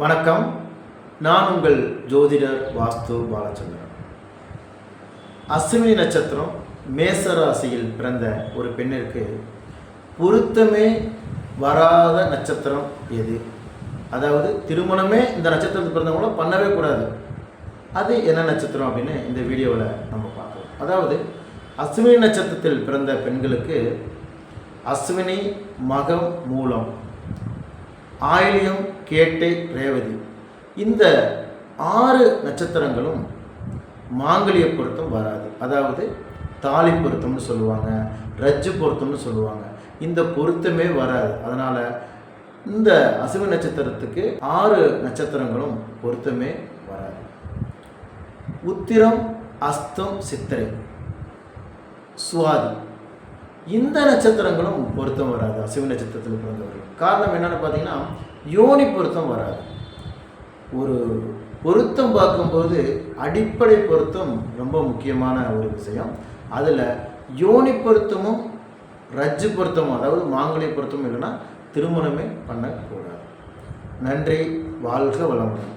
வணக்கம். நான் உங்கள் ஜோதிடர் வாஸ்து பாலச்சந்திரன். அஸ்வினி நட்சத்திரம் மேச ராசியில் பிறந்த ஒரு பெண்ணிற்கு பொருத்தமே வராத நட்சத்திரம் எது? அதாவது திருமணமே இந்த நட்சத்திரத்தில் பிறந்தவங்களும் பண்ணவே கூடாது. அது என்ன நட்சத்திரம் அப்படின்னு இந்த வீடியோவில் நம்ம பார்க்கலாம். அதாவது அஸ்வினி நட்சத்திரத்தில் பிறந்த பெண்களுக்கு அஸ்வினி மகம் மூலம் ஆயிலியம் கேட்டை ரேவதி. இந்த ஆறு நட்சத்திரங்களும் மாங்கலிய பொருத்தம் வராது. அதாவது தாலி பொருத்தம்னு சொல்லுவாங்க ரஜ்ஜு பொருத்தம்னு சொல்லுவாங்க. இந்த பொருத்தமே வராது. அதனால் இந்த அசுவ நட்சத்திரத்துக்கு ஆறு நட்சத்திரங்களும் பொருத்தமே வராது. உத்திரம் அஸ்தம் சித்திரை சுவாதி. இந்த நட்சத்திரங்களும் பொருத்தம் வராது. அசிவ நட்சத்திரத்தில் பிறந்தவர்கள். காரணம் என்னென்னு பார்த்தீங்கன்னா யோனி பொருத்தம் வராது. ஒரு பொருத்தம் பார்க்கும்போது அடிப்படை பொருத்தம் ரொம்ப முக்கியமான ஒரு விஷயம். அதில் யோனி பொருத்தமும் ரஜ்ஜு பொருத்தமும் அதாவது மாங்கலி பொருத்தமும் இல்லைன்னா திருமணமே பண்ணக்கூடாது. நன்றி வாழ்க வளமுடன்.